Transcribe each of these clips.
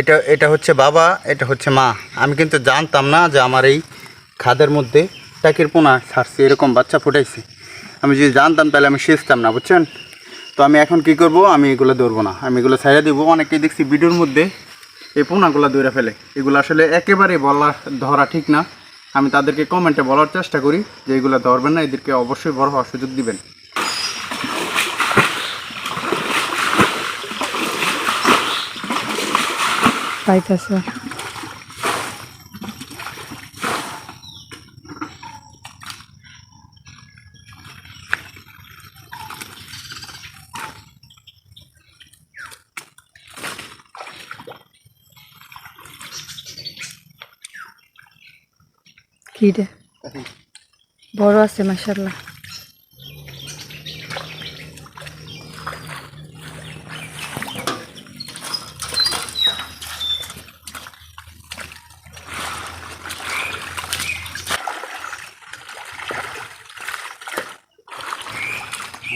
এটা এটা হচ্ছে বাবা, এটা হচ্ছে মা। আমি কিন্তু জানতাম না যে আমার এই খাদের মধ্যে টাকির পোনা ছাড়ছে, এরকম বাচ্চা ফুটাইছে। আমি যদি জানতাম তাহলে আমি সেচতাম না, বুঝছেন? তো আমি এখন কি করব? আমি এগুলো ধরবো না। আমি এগুলো ছাইড়া দিব। অনেকেই দেখছি ভিডিওর মধ্যে এই পোনাগুলো ধরে ফেলে। এগুলো আসলে একেবারে বলা, ধরা ঠিক না। আমি তাদেরকে কমেন্টে বলার চেষ্টা করি যে এগুলো ধরবেন না, এদেরকে অবশ্যই বড় হওয়ার সুযোগ দিবেন। পাইতেছে। কি রে? বড় আছে মাসাল্লাহ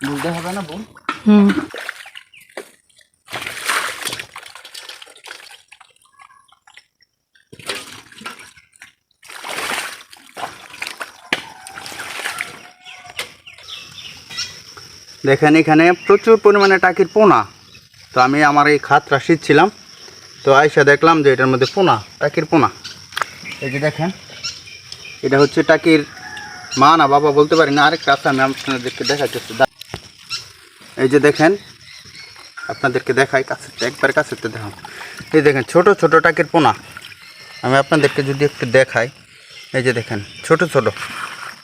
বুঝতে হবে না বোন? হুম। দেখেন এখানে প্রচুর পরিমাণে টাকির পোনা। তো আমি আমার এই খাতটা শিখছিলাম তো আয়সা দেখলাম যে এটার মধ্যে পোনা টাকির পোনা। এই যে দেখেন এটা হচ্ছে টাকির মা না বাবা বলতে পারি না আরেকটা আছে আমি আপনাদেরকে দেখাচ্ছি এই যে দেখেন, আপনাদেরকে দেখাই কাছে একবার কাছে দেখাম এই দেখেন, ছোট ছোট টাকের পোনা। আমি আপনাদেরকে যদি একটু দেখাই, এই যে দেখেন, ছোট ছোট।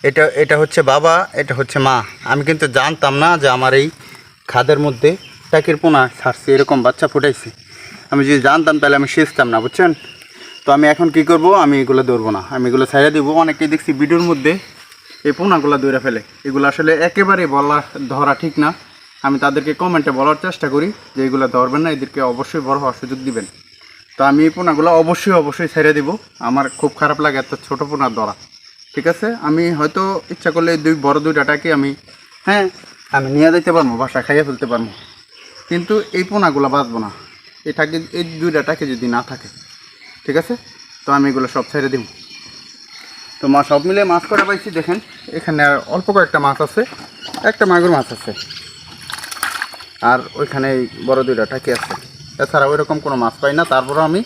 এটা এটা হচ্ছে বাবা, এটা হচ্ছে মা। আমি কিন্তু জানতাম না যে আমার এই খাদের মধ্যে টাকির পোনা ছাড়ছে, এরকম বাচ্চা ফুটাইছে। আমি যদি জানতাম, তাহলে আমি সেচতাম না, বুঝছেন? তো আমি এখন কি করব? আমি এগুলো ধরবো না। আমি এগুলো ছাইড়া দিব। অনেকেই দেখছি ভিডিওর মধ্যে এই পোনাগুলো ধরে ফেলে। এগুলো আসলে একেবারে বলা, ধরা ঠিক না। আমি তাদেরকে কমেন্টে বলার চেষ্টা করি যে এগুলো ধরবেন না, এদেরকে অবশ্যই বড় হওয়ার সুযোগ দিবেন। তো আমি এই পোনাগুলো অবশ্যই অবশ্যই ছেড়ে দিব। আমার খুব খারাপ লাগে এত ছোটো পোনার ধরা। ঠিক আছে? আমি হয়তো ইচ্ছা করলে দুই বড় দুইটাকে আমি হ্যাঁ আমি নিয়ে যেতে পারব বাসা খাইয়ে ফেলতে পারব। কিন্তু এই পোনাগুলো বাঁচবো না। এটাকে এই দুইটাকে যদি না থাকে। ঠিক আছে? তো আমি এগুলো সব ছেড়ে দিব। তো মা, সব মিলে মাছ করা পাইছি দেখেন। এখানে অল্প কয়েকটা মাছ আছে। একটা মাগুর মাছ আছে। আর ওইখানে বড় দুইটা টাকি আছে। এছাড়া ওই রকম কোনো মাছ পাই না। তারপরে আমি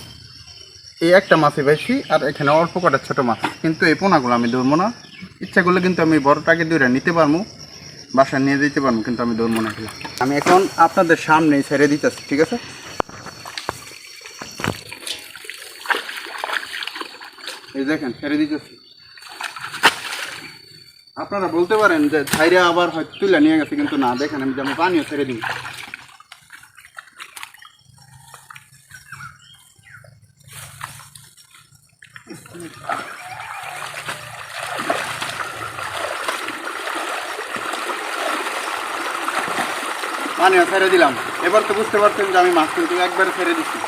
এই একটা মাছই পাইছি আর এখানে অল্প কটা ছোটো মাছ। কিন্তু এই পোনাগুলো আমি ধরবো না। ইচ্ছা করলে কিন্তু আমি বড় টাকে দুইটা নিতে পারব। বাসায় নিয়ে যেতে পারব, কিন্তু আমি ধরবো না আমি এখন আপনাদের সামনেই ছেড়ে দিতেছি, ঠিক আছে? এই দেখেন, ছেড়ে দিতেছি। আপনারা বলতে পারেন যে ছাইরে আবার হয়তো তুলে নিয়ে গেছে, কিন্তু না, দেখেন, আমি যেমন পানিও ছেড়ে দিই। পানিও ছেড়ে দিলাম। এবার তো বুঝতে পারছেন যে আমি মাছ কিন্তু একবারে ছেড়ে দিচ্ছি।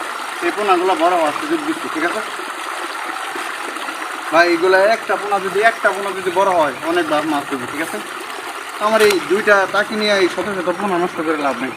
এই পোনাগুলো বড় হওয়ার সুযোগ দিচ্ছি, ঠিক আছে? ভাই, এগুলো একটা পোনা যদি, একটা পোনা যদি বড় হয়, অনেক মাছ দেবে, ঠিক আছে? আমার এই দুইটা তাকে নিয়ে এই শত শত পোনা নষ্ট করে লাভ নেই।